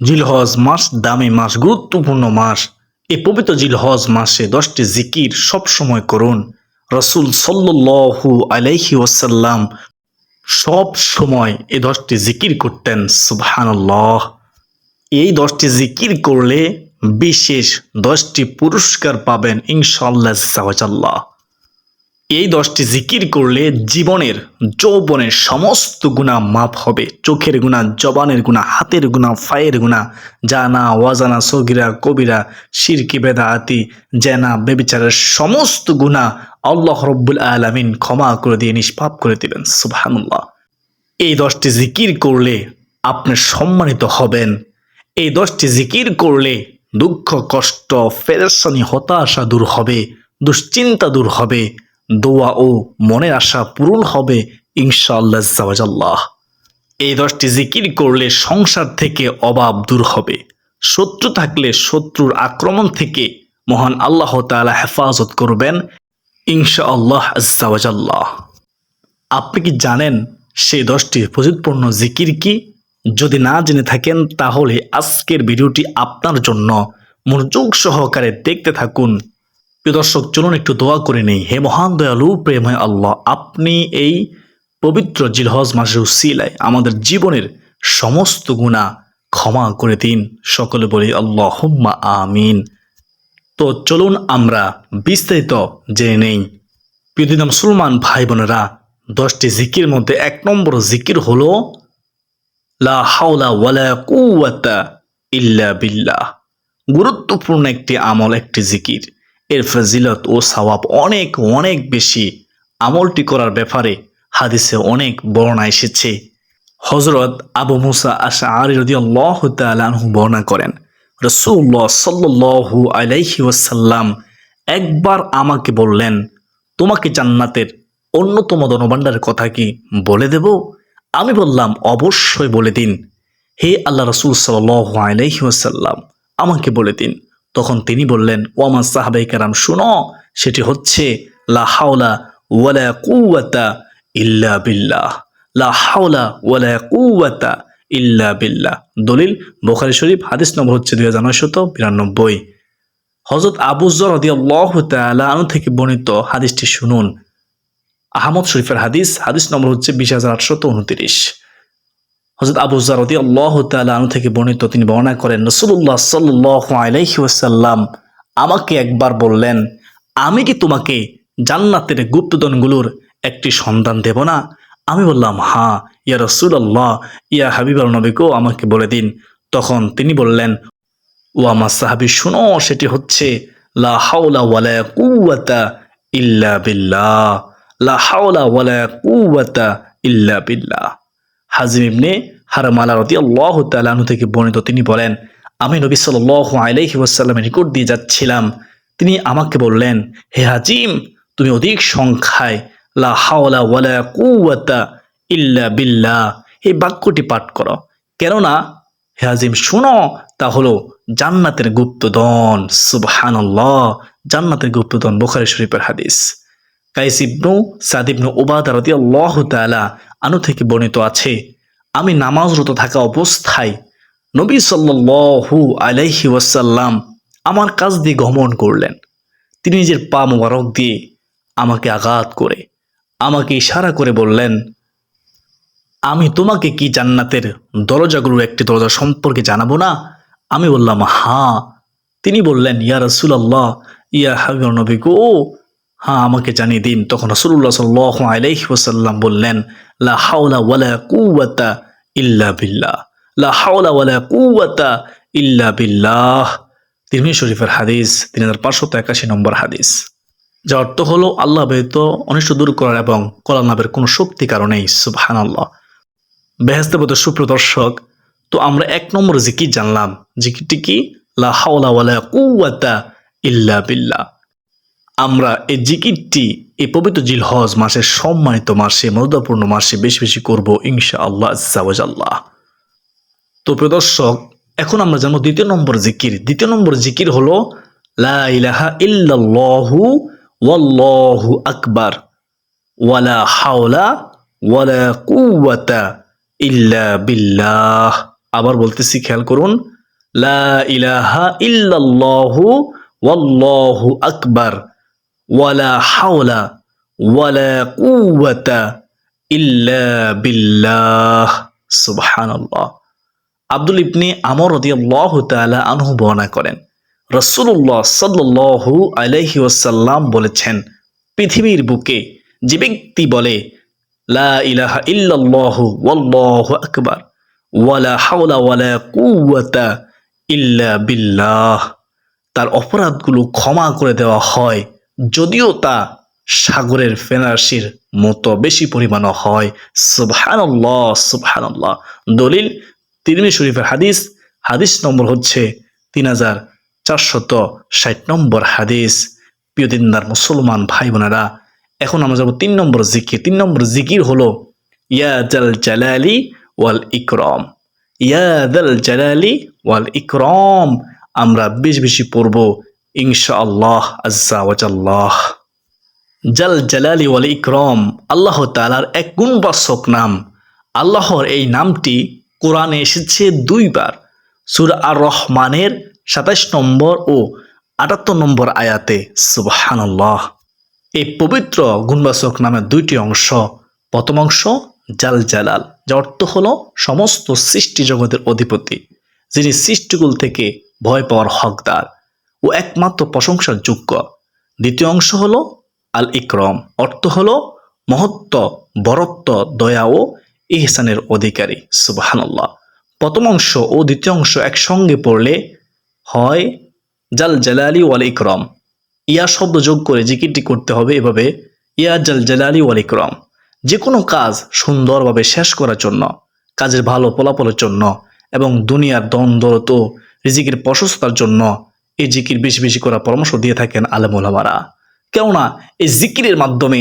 জিলহজ মাস দামি মাস, গুরুত্বপূর্ণ মাস। এই পবিত্র জিলহজ মাসে দশটি জিকির সব সময় করুন। রসুল সাল্লু আলাইহি ওসাল্লাম সব সময় এই দশটি জিকির করতেন, সুবহানাল্লাহ। এই দশটি জিকির করলে বিশেষ দশটি পুরস্কার পাবেন ইনশাল্লাহ এই দশটি জিকির করলে জীবনের, যৌবনের সমস্ত গুণা মাপ হবে। চোখের গুণা, জবানের গুণা, হাতের গুণা ফায়ের গুণা, জানা ওয়াজানা সগিরা, কবিরা শিরকি বেদা আতি জেনা, বেবিচারের সমস্ত গুণা আল্লাহ রব্বুল আলমিন ক্ষমা করে দিয়ে, নিষ্পাপ করে দিবেন সুবহানুল্লাহ। এই দশটি জিকির করলে আপনি সম্মানিত হবেন। এই দশটি জিকির করলে দুঃখ, কষ্ট ফেরেশানি হতাশা দূর হবে, দুশ্চিন্তা দূর হবে। দোয়া ও মনের আশা পূরণ হবে ইনশাআল্লাহ এই দশটি জিকির করলে সংসার থেকে অভাব দূর হবে। শত্রু থাকলে শত্রুর আক্রমণ থেকে মহান আল্লাহ তাআলা হেফাজত করবেন ইনশাআল্লাহ জাওয়াজাল্লাহ। আপনি কি জানেন সেই দশটি ফজিতপূর্ণ জিকির কি? যদি না জেনে থাকেন তাহলে আজকের ভিডিওটি আপনার জন্য। মনোযোগ সহকারে দেখতে থাকুন প্রিয় দর্শক, চলুন একটু দোয়া করে নেই। হে মহান দয়ালু প্রেময় আল্লাহ, আপনি এই পবিত্র জিলহজ মাসের উসিলায় আমাদের জীবনের সমস্ত গুণা ক্ষমা করে দিন। সকলে বলি আল্লাহ হুম্মা আমিন। তো চলুন আমরা বিস্তারিত জেনে নেই। প্রিয় মুসলমান ভাই বোনেরা দশটি জিকির মধ্যে এক নম্বর জিকির হলো, লা হাওলা ওয়ালা কুওয়াতা ইল্লা বিল্লাহ। গুরুত্বপূর্ণ একটি আমল, একটি জিকির। এর ফজিলত ও সওয়াব অনেক অনেক বেশি। আমলটি করার ব্যাপারে হাদিসে অনেক বর্ণনা এসেছে। হজরত আবু মুসা আশা আরি বর্ণনা করেন রসুল্লাহ সাল্লু আলাইহি ওয়াসাল্লাম একবার আমাকে বললেন, তোমাকে জান্নাতের অন্যতম ধনভাণ্ডারের কথা কি বলে দেব আমি বললাম, অবশ্যই বলে দিন। হে আল্লাহ রসুল সাল্লাহ আলাইহি ওয়াসাল্লাম, আমাকে বলে দিন তখন তিনি বললেন, ওয়ামান সাহাবাই কারাম, শুনো, সেটি হচ্ছে, লা হাওলা ওয়ালা কুওয়াতা ইল্লা বিল্লাহ। লা হাওলা ওয়ালা কুওয়াতা ইল্লা বিল্লাহ। দলিল বোখারি শরীফ, হাদিস নম্বর হচ্ছে দুই হাজার নয়শত বিরানব্বই। হজরত আবুজর রদি আল্লাহ তালু থেকে বর্ণিত হাদিসটি শুনুন। আহমদ শরীফের হাদিস হাদিস নম্বর হচ্ছে বিশ হাজার আটশত উনত্রিশ। হজরত আবু জারদি আল্লাহ তালু থেকে বর্ণিত, তিনি বর্ণনা করেন রসুল্লাহ সাল্লাহ আমাকে একবার বললেন, আমি কি তোমাকে জান্নাতের গুপ্তদনগুলোর একটি সন্ধান দেব না? আমি বললাম হ্যাঁ ইয়া রসুল আল্লাহ ইয়া হাবিব আল নবীকেও আমাকে বলে দিন। তখন তিনি বললেন, ও আমার সাহাবি, শুনো, সেটি হচ্ছে, লা হাওলা ইল্লা বিল্লাহ, লা হাওলা ইল্লা বিল্লাহ। হাজিম ইবনে হারামালা রতি আল্লাহ তালাহু থেকে বর্ণিত, তিনি বলেন, আমি নবী সাল আলাইহি ওয়াসাল্লামের নিকট দিয়ে যাচ্ছিলাম। তিনি আমাকে বললেন, হে হাজিম, তুমি অধিক সংখ্যায় লা হাওলা ওয়ালা কুওয়াতা ইল্লা বিল্লাহ এই বাক্যটি পাঠ করো। কেননা, হে হাজিম, শুনো, তা হলো জান্নাতের গুপ্তদন সুবহানাল্লাহ, জান্নাতের গুপ্তদন বুখারী শরীফের হাদিস। কাইস ইবনু সাদ ইবনু ওবাদা রাদিয়াল্লাহু তাআলা আনু থেকে বর্ণিত আছে, আমি নামাজরত থাকা অবস্থায় নবী সাল্লু আলাইহি ওয়াসাল্লাম আমার কাজ দিয়ে গমন করলেন। তিনি নিজের পা মোবারক দিয়ে আমাকে আঘাত করে, আমাকে ইশারা করে বললেন, আমি তোমাকে কি জান্নাতের দরজাগুলোর একটি দরজা সম্পর্কে জানাব না? আমি বললাম হ্যাঁ। তিনি বললেন, ইয়া রসুলাল্লাহ, ইয়া হাবিব নবী গো। হ্যাঁ আমাকে জানিয়ে দিন। তখন রসুল্লাহ সাল্লাহ আলাইহি ওয়াসাল্লাম বললেন, লা হাওলা ওয়ালা কুওয়াতা ইল্লা বিল্লাহ। লা হাওলা ওয়ালা কুওয়াতা ইল্লা বিল্লাহ। তিরমি শরীফের হাদিস, তিন হাজার পাঁচশত একাশি নম্বর হাদিস। যার অর্থ হলো, আল্লাহ ব্যতীত অনিষ্ট দূর করার এবং কলাম লাভের কোনো শক্তি কারণেই সুবহান আল্লাহ বেহেস্তেবত সুপ্রদর্শক, তো আমরা এক নম্বর জিকির জানলাম। জিকিরটি কি? লা হাওলা ওয়ালা কুওয়াতা ইল্লা বিল্লাহ। আমরা এই জিকিরটি, এই পবিত্র জিল হজ মাসের সম্মানিত মাসে, মর্যাদাপূর্ণ মাসে বেশি বেশি করব ইনশা আল্লাহ আল্লাহ তো প্রদর্শক এখন আমরা জানব দ্বিতীয় নম্বর জিকির। দ্বিতীয় নম্বর জিকির হলো, লা ইলাহা ইল্লাল্লাহু ওয়াল্লাহু আকবার, ওয়ালা হাওলা ওয়ালা কুওয়াতা ইল্লা বিল্লাহ। আবার বলতেছি, খেয়াল করুন, লা ইলাহা ইল্লাল্লাহু ওয়াল্লাহু আকবার। ওয়ালা হাওলা ওয়ালা কুওয়াতা ইল্লা বিল্লাহ সুবহানাল্লাহ। আব্দুল ইবনে আমর রাদিয়াল্লাহু তাআলা আনহু বর্ণনা করেন, রাসূলুল্লাহ সাল্লাল্লাহু আলাইহি ওয়াসাল্লাম বলেছেন, পৃথিবীর বুকে যে ব্যক্তি বলে, লা ইলাহা ইল্লাল্লাহু ওয়াল্লাহু আকবার, ওয়ালা হাওলা ওয়ালা কুওয়াতা ইল্লা বিল্লাহ, তার অপরাধগুলো ক্ষমা করে দেওয়া হয় যদিও তা সাগরের ফেনারসির মতো বেশি পরিমাণ হয়। সুবহানাল্লাহ সুবহানাল্লাহ। দলিল তিরমি শরীফের হাদিস। হাদিস নম্বর হচ্ছে তিন হাজার চারশত ষাট নম্বর হাদিস। প্রিয় দিনদার মুসলমান ভাই বোনেরা এখন আমরা যাব তিন নম্বর জিকির। তিন নম্বর জিকির হলো, ইয়া জাল জালালি ওয়াল ইকরম। ইয়া জাল জালালি ওয়াল ইকরম। আমরা বেশ বেশি পড়ব ইনশাআল্লাহ আজ্জা ওয়াজাল্লাহ। জাল জালালি ওয়াল ইকরম, আল্লাহ তাআলার এক গুণবাচক নাম। আল্লাহর এই নামটি কোরআনে এসেছে দুইবার, সূরা আর রহমানের সাতাশ নম্বর ও আটাত্তর নম্বর আয়াতে। সুবহানাল্লাহ। এই পবিত্র গুণবাচক নামের দুইটি অংশ। প্রথম অংশ, জাল জালাল, যার অর্থ হল সমস্ত সৃষ্টি জগতের অধিপতি, যিনি সৃষ্টিকুল থেকে ভয় পাওয়ার হকদার। ও একমাত্র প্রশংসার যোগ্য দ্বিতীয় অংশ হলো আল ইকরম অর্থ হলো মহত্ব, বরত্ব, দয়া ও ইহসানের অধিকারী। সুবহানাল্লাহ। প্রথম অংশ ও দ্বিতীয় অংশ একসঙ্গে পড়লে হয় জাল জালালি ওয়াল ইকরম। ইয়া শব্দ যোগ করে জিকিরটি করতে হবে এভাবে, ইয়া জাল জালালি ওয়াল ইকরম। যে কোনো কাজ সুন্দরভাবে শেষ করার জন্য, কাজের ভালো ফলাফলের জন্য এবং দুনিয়ার দ্বন্দ্ব রিজিকের প্রশস্ততার জন্য এই জিকির বেশি বেশি করার পরামর্শ দিয়ে থাকেন আলমুলামারা কেননা এই জিকিরের মাধ্যমে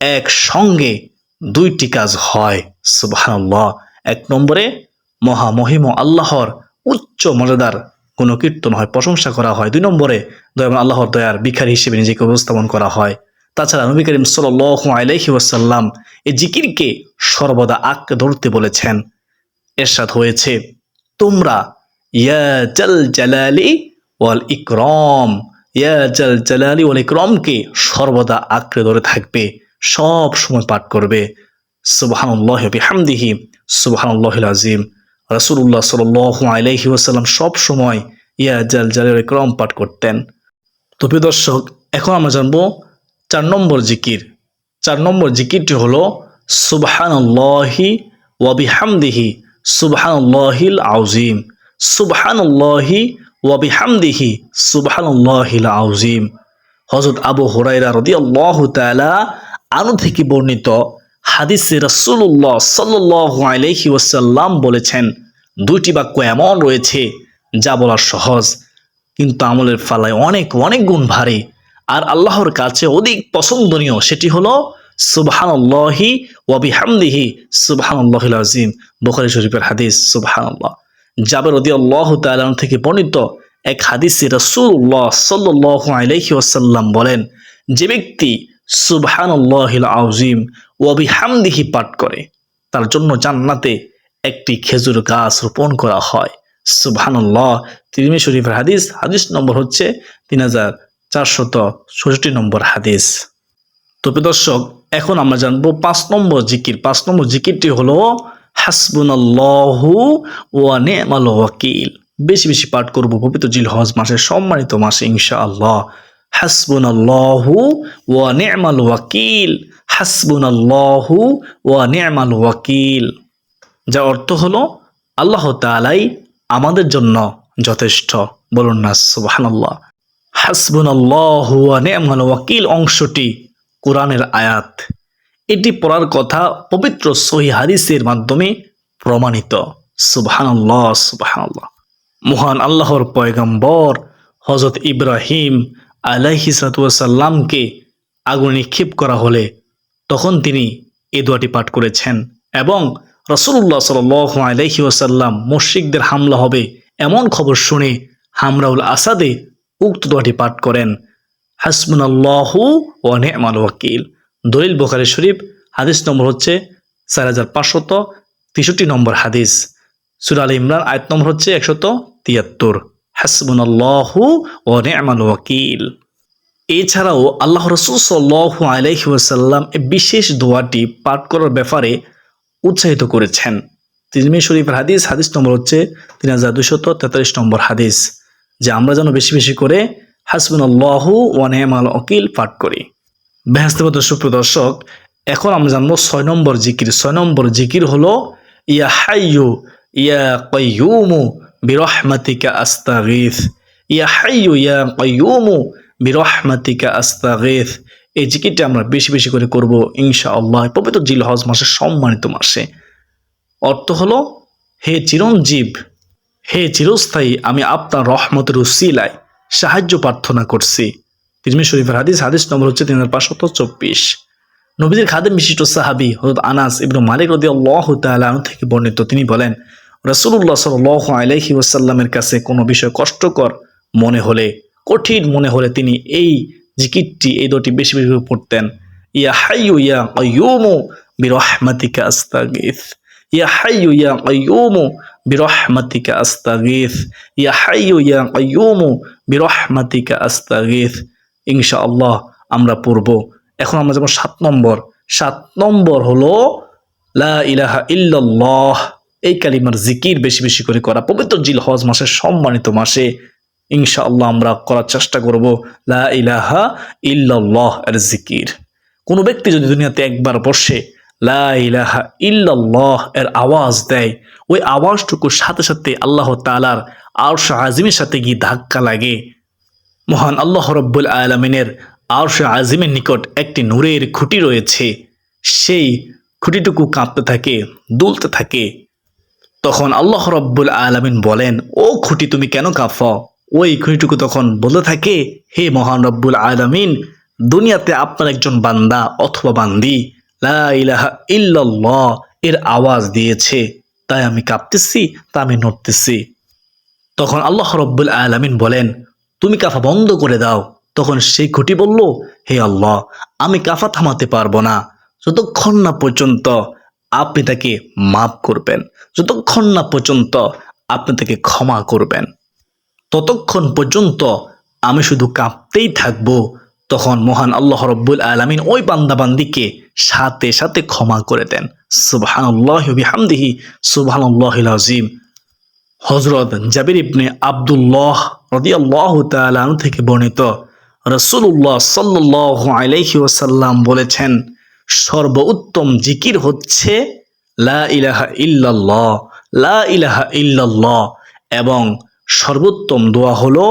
একসঙ্গে দুইটি কাজ হয়, সুবহানাল্লাহ। এক নম্বরে মহামহিম আল্লাহর উচ্চ মর্যাদার কোনো কীর্তন হয়, প্রশংসা করা হয়। দুই নম্বরে দয়াম আল্লাহর দয়ার ভিখারি হিসেবে নিজেকে উপস্থাপন করা হয়। তাছাড়া নবী করিম সাল আলাইহি ওয়াসাল্লাম এই জিকিরকে সর্বদা আঁকড়ে ধরতে বলেছেন। এরশাদ হয়েছে, তোমরা ইয়া জাল জালালি ওয়াল ইকরম। ইয়া জাল জালালি ওয়াল ইকরমকে সর্বদা আঁকড়ে ধরে থাকবে, সব সময় পাঠ করবে। সুবহানাল্লাহি বিহামদিহি, সুবহানাল্লাহিল আজিম রাসূলুল্লাহ সাল্লাল্লাহু আলাইহি ওয়াসাল্লাম সব সময় ইয়া জাল ইকরম পাঠ করতেন। তো প্রিয় দর্শক, এখন আমরা জানব চার নম্বর জিকির। চার নম্বর জিকিরটি হলো সুবহানাল্লাহি ওয়া বিহামদিহি, সুবহানাল্লাহিল আউজিম সুবহানাল্লাহি ওয়া বিহামদিহি সুবহানাল্লাহিল আউজিম হযরত আবু হুরায়রা রাদিয়াল্লাহু তাআলা আনু থেকে বর্ণিত হাদিসে রাসূলুল্লাহ সাল্লাল্লাহু আলাইহি ওয়াসাল্লাম বলেছেন, দুইটি বাক্য এমন রয়েছে যা বলা সহজ, কিন্তু আমলের ফালায় অনেক অনেক গুণ ভারী। আর আল্লাহর কাছে অধিক পছন্দনীয় সেটি হলো সুবহানাল্লাহি ওয়া বিহামদিহি সুবহানাল্লাহিল আযীম। বুখারী শরীফের হাদিস, সুবহানাল্লাহ। জাবের রাদিয়াল্লাহু তাআলা থেকে বর্ণিত এক হাদিসে রাসূলুল্লাহ সাল্লাল্লাহু আলাইহি ওয়াসাল্লাম বলেন, যে ব্যক্তি সুবহানাল্লাহিল আযীম ওয়া বিহামদিহি পাঠ করে, তার জন্য জান্নাতে একটি খেজুর গাছ রোপণ করা হয়। সুবহানাল্লাহ। তিরমিজি শরীফের হাদিস হাদিস নম্বর হচ্ছে তিন হাজার চারশত ষষ্ঠি নম্বর হাদিস। তো দর্শক, এখন আমরা জানব পাঁচ নম্বর জিকির। পাঁচ নম্বর জিকিরটি হলো হাসবুনাল্লাহু ওয়া নি'মাল ওয়াকিল। বেশি বেশি পাঠ করব পবিত্র জিল হজ মাসের সম্মানিত মাসে, ইনশাআল্লাহ। হাসবুনাল্লাহু ওয়া নি'মাল ওয়াকিল। হাসবুনাল্লাহু ওয়া নি'মাল ওয়াকিল। যার অর্থ হলো, আল্লাহ তাআলাই আমাদের জন্য যথেষ্ট। বলুন না, সুবহানাল্লাহ। হাসবুনাল্লাহু ওয়া নি'মাল ওয়াকিল অংশটি কোরআনের আয়াত। এটি পড়ার কথা পবিত্র সহি হাদিসের মাধ্যমে প্রমাণিত। সুবহানাল্লাহ সুবহানাল্লাহ। মহান আল্লাহর পয়গম্বর হজরত ইব্রাহিম আলাইহি সাল্লামকে আগুন নিক্ষেপ করা হলে তখন তিনি এ দোয়াটি পাঠ করেছেন এবং রসুল্লাহ সাল আলাইহি ওসাল্লাম মুশ্রিকদের হামলা হবে এমন খবর শুনে হামরাউল আসাদে উক্ত দোয়াটি পাঠ করেন। হাসমুন আল্লাহু ও নেমাল ওয়াকিল। দলিল বোখারি শরীফ, হাদিস নম্বর হচ্ছে চার হাজার পাঁচশত তেষট্টি নম্বর হাদিস। সুরাল ইমরান আয়াত নম্বর হচ্ছে একশত তিয়াত্তর। হাসবুনাল্লাহু ও নেমাল ওয়াকিল। এছাড়াও আল্লাহ রসুল সাল্লাহ এই বিশেষ দোয়াটি পাঠ করার ব্যাপারে উৎসাহিত করেছেন। তিরমি শরীফের হাদিস হাদিস নম্বর হচ্ছে তিন হাজার দুশত তেতাল্লিশ নম্বর হাদিস, যে আমরা যেন বেশি বেশি করে হাসবিন আল্লাহু ওয়ানেমাল অকিল পাঠ করি। বেহাস্তবত সুপ্রিয় দর্শক, এখন আমরা জানব ছয় নম্বর জিকির। ছয় নম্বর জিকির হলো, ইয়া হাইয়ু, ইয়া কয়ুমু বিরহমাতিকা আস্তাগিথ ইয়া হাইয়ু, ইয়া কয়ুমু বিরহমাতিকা আস্তাগিথ এই জিকিরটা আমরা বেশি বেশি করে করব ইনশাআল্লাহ, পবিত্র জিল হজ মাসের সম্মানিত মাসে। অর্থ হলো, হে চিরঞ্জীব, হে চিরস্থায়ী, আমি আপনার রহমতের উসিলায় সাহায্য প্রার্থনা করছি। তিরমি শরীফের হাদিস হাদিস নম্বর হচ্ছে তিন হাজার পাঁচশত চব্বিশ। নবীদের খাদেম বিশিষ্ট সাহাবি হজরত আনাস ইবনু মালিক রদি আল্লাহ থেকে বর্ণিত। তিনি বলেন রসুল্লাহ সাল আলহি ওসাল্লামের কাছে কোনো বিষয় কষ্টকর মনে হলে, কঠিন মনে হলে তিনি এই জিকিরটি, এই দুটি বেশি বেশি পড়তেন। ইয়া হাইয়ু ইয়া কয়ুমু বিরহমাতিকা আস্তাগিথ ইয়া হাইয়ু ইয়া কয়ুমু বিরহমাতিকা আস্তাগিথ ইয়া হাইয়ু ইয়া কয়ুমু বিরহমাতিকা আস্তাগিথ ইনশাআল্লাহ আমরা পড়ব। এখন আমরা যেমন সাত নম্বর। সাত নম্বর হলো, লা ইলাহা এই কালিমার জিকির বেশি বেশি করে করা। পবিত্র জিল হজ মাসের সম্মানিত মাসে ইনশাআল্লাহ আমরা করার চেষ্টা করব, লা ইলাহা ইল্লাল্লাহ এর জিকির। কোনো ব্যক্তি যদি দুনিয়াতে একবার বসে লা ইলাহা ইল্লাল্লাহ এর আওয়াজ দেয়, ওই আওয়াজটুকুর সাথে সাথে আল্লাহ তালার আরশ আজিমের সাথে গিয়ে ধাক্কা লাগে। মহান আল্লাহ রব্বুল আলমিনের আরশ আজিমের নিকট একটি নূরের খুঁটি রয়েছে। সেই খুঁটিটুকু কাঁপতে থাকে, দুলতে থাকে। তখন আল্লাহ রব্বুল আলমিন বলেন, ও খুঁটি, তুমি কেন কাঁপ? ওই খুঁটিটুকু তখন বলতে থাকে, হে মহান রব্বুল আলমিন, দুনিয়াতে আপনার একজন বান্দা অথবা বান্দি লা ইলাহা ইল্লাল্লাহ এর আওয়াজ দিয়েছে। তাই আমি কাঁপতেছি, তা আমি নড়তেছি। তখন আল্লাহ রব্বুল আলমিন বলেন তুমি কাফা বন্ধ করে দাও। তখন সেই খুঁটি বলল, হে আল্লাহ, আমি কাফা থামাতে পারব না। যতক্ষণ না পর্যন্ত আপনি তাকে মাফ করবেন, যতক্ষণ না পর্যন্ত আপনি তাকে ক্ষমা করবেন, ততক্ষণ পর্যন্ত আমি শুধু কাঁপতেই থাকব। তখন মহান আল্লাহ রব্বুল আলমিন ওই বান্দাবান্দিকে সাথে সাথে ক্ষমা করে দেন। আল্লাহ আজিম হজরত জাবির ইবনে আবদুল্লাহ রদিয়াল্লাহ তালু থেকে বর্ণিত। রসুল্লাহ সাল্লাহ আলাইহি ওসাল্লাম বলেছেন, সর্বোত্তম জিকির হচ্ছে লা ইলাহা ইল্লাল্লাহ, লা ইলাহা ইল্লাল্লাহ এবং সর্বোত্তম দোয়া হলো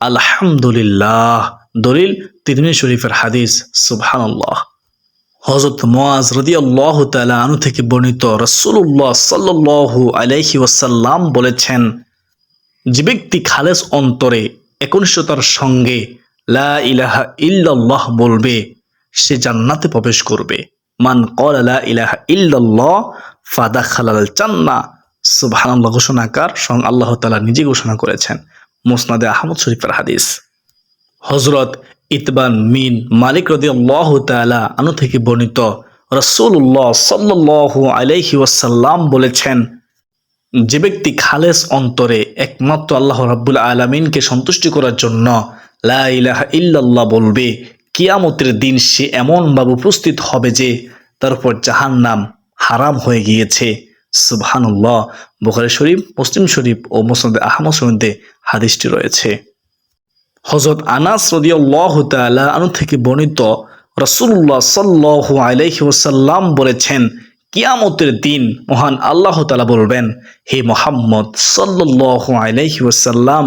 আলহামদুলিল্লাহ। দলিল তিরমি শরীফের হাদিস, সুবহানাল্লাহ। হজরত মোয়াজ রদিয়াল্লাহ তালা আনু থেকে বর্ণিত রসুল্লাহ সাল্লু আলাইহি ওয়াসাল্লাম বলেছেন, যে ব্যক্তি খালেস অন্তরে একনিষ্ঠতার সঙ্গে লা ইলাহা ইল্লাল্লাহ বলবে, সে জান্নাতে প্রবেশ করবে। মান কল ইলাহা ইল্লাল্লাহ ফাদা খালাল চান্না সুবহানাল্লাহ ঘোষণাকার স্বয়ং আল্লাহ তালা নিজে ঘোষণা করেছেন, মুসনাদে আহমদ শরীফের হাদিস। হজরত ইতবান মিন মালিক রদি আল্লাহ তালা আনু থেকে বর্ণিত। রসুল্লাহ সাল্লাহ আলাইহি ওয়াসাল্লাম বলেছেন, যে ব্যক্তি খালেস অন্তরে একমাত্র আল্লাহ রাব্বুল আলমিনকে সন্তুষ্টি করার জন্য লা ইলাহা ইল্লাল্লাহ বলবে, কিয়ামতের দিন সে এমনভাবে উপস্থিত হবে যে তার উপর জাহান নাম হারাম হয়ে গিয়েছে। সুবহানুল্লাহ, বুখারি শরীফ, মুসলিম শরীফ ও মুসনদ আহমদ শরীফে হাদিসটি রয়েছে। হজরত আনাস আনু থেকে বর্ণিত রসুল্লাহ সাল্লাহ আলাইহি ওসাল্লাম বলেছেন, কিয়ামতের দিন মহান আল্লাহ তালা বলবেন, হে মোহাম্মদ সাল্লাহ আলাইহি ওসাল্লাম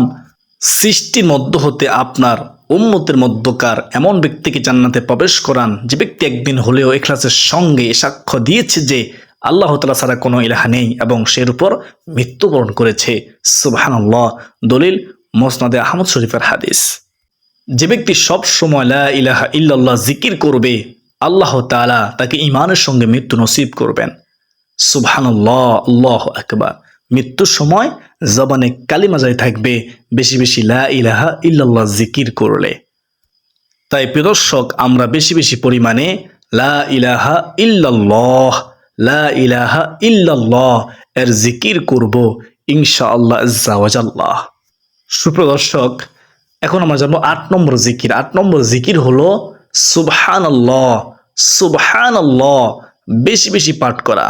সৃষ্টির মধ্য হতে আপনার উম্মতের মধ্যকার এমন ব্যক্তিকে জান্নাতে প্রবেশ করান, যে ব্যক্তি একদিন হলেও এখলাসের সঙ্গে সাক্ষ্য দিয়েছে যে আল্লাহ তালা ছাড়া কোনো ইলাহা নেই এবং সের উপর মৃত্যুবরণ করেছে সুবাহান্লাহ দলিল মোসনাদে আহমদ শরীফের হাদিস। যে ব্যক্তি সব সময় লা ইলাহা ইল্লাল্লাহ জিকির করবে, আল্লাহ তাআলা তাকে ইমানের সঙ্গে মৃত্যু নসিব করবেন। সুবহানাল্লাহ, আল্লাহ আকবার। মৃত্যুর সময় জবানে কালিমা যাই থাকবে, বেশি বেশি লা ইলাহা ইল্লাল্লাহ জিকির করলে। তাই প্রদর্শক আমরা বেশি বেশি পরিমাণে লা ইলাহা ইল্লাল্লাহ, লা ইলাহা ইল্লাল্লাহ এর জিকির করব ইনশা আল্লাহ আল্লাহ সুপ্রদর্শক, এখন আমরা জানব আট নম্বর জিকির। আট নম্বর জিকির হলো সুবহান আল্লাহ সুবহান আল্লাহ বেশি বেশি পাঠ করা।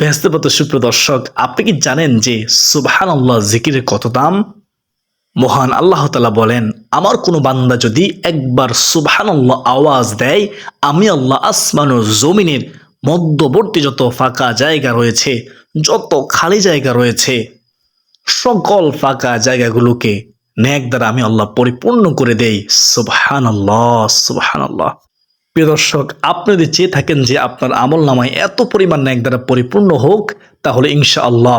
ব্যস্তপত সুপ্রদর্শক, আপনি কি জানেন যে সুবহান আল্লাহ জিকিরের কত দাম? মহান আল্লাহ তালা বলেন, আমার কোনো বান্দা যদি একবার সুবহানাল্লাহ আওয়াজ দেয়, আমি আল্লাহ আসমান জমিনের মধ্যবর্তী যত ফাঁকা জায়গা রয়েছে, যত খালি জায়গা রয়েছে সকল ফাঁকা জায়গাগুলোকে ন্যাক দ্বারা আমি আল্লাহ পরিপূর্ণ করে দেই। সুবহান আল্লাহ সুবহান আল্লাহ প্রিয় দর্শক, আপনি যদি চেয়ে থাকেন যে আপনার আমল নামায় এত পরিমাণ ন্যাক দ্বারা পরিপূর্ণ হোক, তাহলে ইনশা আল্লাহ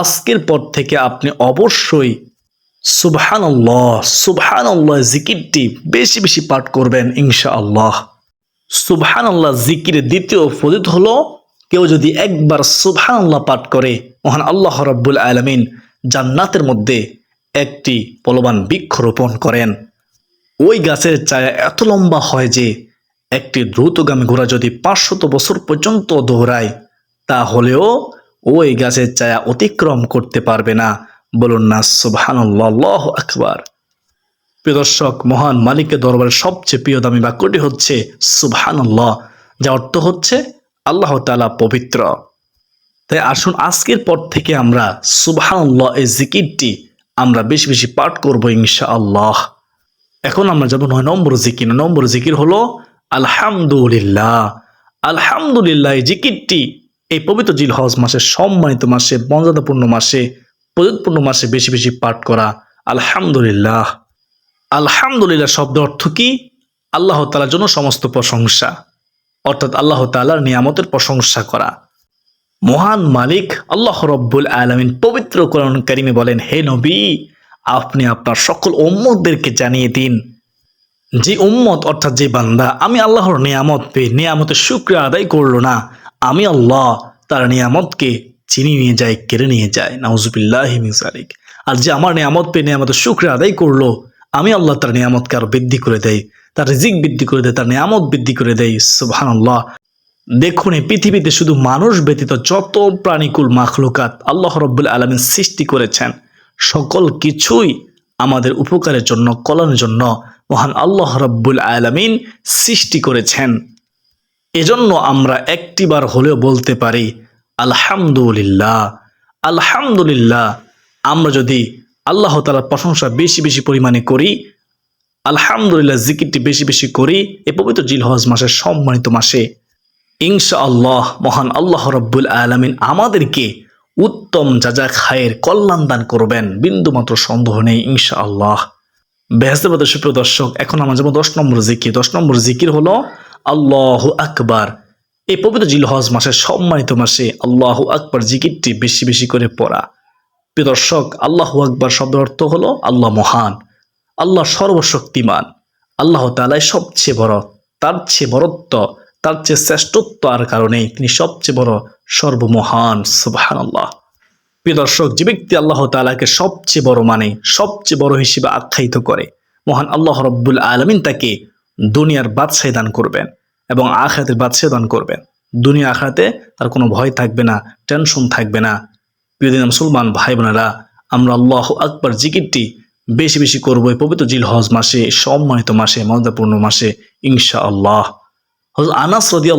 আজকের পর থেকে আপনি অবশ্যই সুবহান আল্লাহ সুবহান আল্লাহ জিকিরটি বেশি বেশি পাঠ করবেন ইনশা আল্লাহ সুবহান আল্লাহ জিকিরের দ্বিতীয় ফজিত হলো, কেউ যদি একবার সুবহান আল্লাহ পাঠ করে, মহান আল্লাহ রব্বুল আলমিন জান্নাতের মধ্যে একটি বলবান বৃক্ষ রোপণ করেন। ওই গাছের ছায়া এত লম্বা হয় যে একটি দ্রুতগামী ঘোড়া যদি পাঁচশত বছর পর্যন্ত দৌড়ায় তাহলেও ওই গাছের ছায়া অতিক্রম করতে পারবে না। বলুন না, সুবহানাল্লাহ আকবার। প্রিয় দর্শক, মহান মালিকের দরবারের সবচেয়ে প্রিয় দামি বাক্যটি হচ্ছে সুবহানাল্লাহ যা অর্থ হচ্ছে আল্লাহ তাআলা পবিত্র। তাই আসুন আজকের পর থেকে আমরা সুবহানাল্লাহ এই জিকিরটি আমরা বেশি বেশি পাঠ করব ইনশা আল্লাহ এখন আমরা যাব নয় নম্বর জিকির। নম্বর জিকির হলো, আলহামদুলিল্লাহ। আলহামদুলিল্লাহ এই জিকিরটি এই পবিত্র জিল হজ মাসে সম্মানিত মাসে, মর্যাদাপূর্ণ মাসে প্রযোজপূর্ণ মাসে বেশি বেশি পাঠ করা আলহামদুলিল্লাহ। আলহামদুলিল্লাহ শব্দ অর্থ কি? আল্লাহ তালার জন্য সমস্ত প্রশংসা। অর্থাৎ আল্লাহ তালার নিয়ামতের প্রশংসা করা। মহান মালিক আল্লাহ রব্বুল আলমিন পবিত্র কোরআন কারিমে বলেন, হে নবী, আপনি আপনার সকল উম্মতদেরকে জানিয়ে দিন। যে উম্মত, অর্থাৎ যে বান্দা, আমি আল্লাহর নিয়ামত পেয়ে নিয়ামতের শুক্রিয়া আদায় করল না, আমি আল্লাহ তার নিয়ামতকে চিনি নিয়ে যায়, কেড়ে নিয়ে যায়। নাউজুবিল্লাহ মিসালিক আর যে আমার নিয়ামত পেয়ে নিয়ামতের শুক্রিয়া আদায় করল, আমি আল্লাহ তার নিয়ামতকে আরও বৃদ্ধি করে দেয় তার রিজিক বৃদ্ধি করে দেয় তার নিয়ামত বৃদ্ধি করে দেয় সুবহান আল্লাহ দেখুন এই পৃথিবীতে শুধু মানুষ ব্যতীত যত প্রাণীকুল মাখলুকাত আল্লাহ রব্বুল আলমিন সৃষ্টি করেছেন, সকল কিছুই আমাদের উপকারের জন্য, কল্যাণের জন্য মহান আল্লাহ রব্বুল আলমিন সৃষ্টি করেছেন। এজন্য আমরা একটিবার হলেও বলতে পারি, আলহামদুলিল্লাহ আলহামদুলিল্লাহ, আমরা যদি আল্লাহ তালার প্রশংসা বেশি বেশি পরিমাণে করি, আলহামদুলিল্লাহ, জিকিরটি বেশি বেশি করি, এ পবিত্র জিলহজ মাসের সম্মানিত মাসে ইনশা আল্লাহ মহান আল্লাহ রব্বুল আলমিন আমাদেরকে উত্তম যা যা খায়ের কল্যাণ দান করবেন। বিন্দুমাত্র সন্দেহ নেই ইনশা আল্লাহ বেহস্তেবাদ সুপ্রিয় দর্শক, এখন আমার যাব দশ নম্বর জিকির। দশ নম্বর জিকির হলো আল্লাহ আকবার। এই পবিত্র জিলহজ মাসের সম্মানিত মাসে আল্লাহ আকবার জিকিরটি বেশি বেশি করে পড়া। প্রিয় দর্শক, আল্লাহ আকবার শব্দের অর্থ হলো আল্লাহ মহান, আল্লাহ সর্বশক্তিমান, আল্লাহ তালাই সবচেয়ে বড়, তার চেয়ে বড়ত্ব তার চেয়ে শ্রেষ্ঠত্ব আর কারণে তিনি সবচেয়ে বড় সর্বমহান সুবাহান আল্লাহ প্রিয় দর্শক, যে ব্যক্তি আল্লাহ তালাকে সবচেয়ে বড় মানে সবচেয়ে বড় হিসেবে আখ্যায়িত করে, মহান আল্লাহ রব্বুল আলমিন তাকে দুনিয়ার বাদশাহ দান করবেন এবং আখাতের বাদশাহ দান করবেন। দুনিয়া আখাতে তার কোনো ভয় থাকবে না, টেনশন থাকবে না। প্রিয়দিন মুসলমান ভাই বোনেরা আমরা আল্লাহ আকবর জিকিরটি বেশি বেশি করব পবিত্র জিল হজ মাসে, সম্মানিত মাসে, মর্যাদাপূর্ণ মাসে ইনশা আল্লাহ আনাস রদি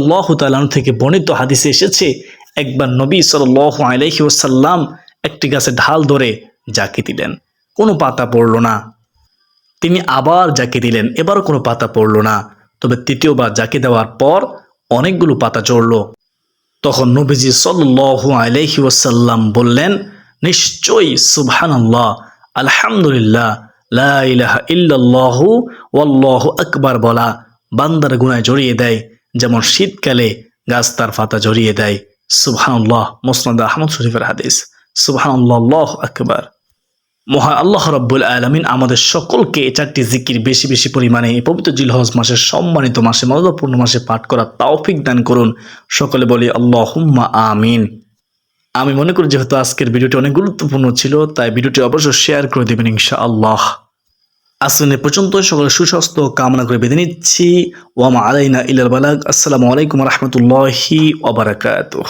থেকে বর্ণিত হাদিসে এসেছে, একবার নবী সাল আলহি ওসাল্লাম একটি গাছে ঢাল ধরে জাকি দিলেন। কোনো পাতা পড়ল না। তিনি আবার জাকি দিলেন, এবারও কোনো পাতা পড়ল না। তবে তৃতীয়বার জাকি দেওয়ার পর অনেকগুলো পাতা চড়ল তখন নবীজি সাল্লু আলহি ওসাল্লাম বললেন, নিশ্চয়ই সুবহান আল্লাহ আলহামদুলিল্লাহ, লা ইলাহা ইল্লাল্লাহু আকবার বলা। বান্দার গুনায় জড়িয়ে দেয়, যেমন শীতকালে গাছ তার পাতা জড়িয়ে দেয়। সুবহানাল্লাহ, মোসনাদ আহমদ শরীফের হাদিস। আল্লাহু আকবার। মহান আল্লাহ রব্বুল আলমিন আমাদের সকলকে চারটি জিকির বেশি বেশি পরিমাণে এই পবিত্র জিলহজ মাসের সম্মানিত মাসে মদপূর্ণ মাসে পাঠ করার তাওফিক দান করুন। সকলে বলি আল্লাহ আমিন। আমি মনে করি যেহেতু আজকের ভিডিওটি অনেক গুরুত্বপূর্ণ ছিল, তাই ভিডিওটি অবশ্যই শেয়ার করে দেবেন ইনশা আল্লাহ আসুন পর্যন্ত সকলে সুস্বাস্থ্য কামনা করে বেঁধে নিচ্ছি। ওয়ামা আলাইনা ইলাল বালাগ। আসসালামু আলাইকুম রহমতুল্লাহি ওবরাকাতুহ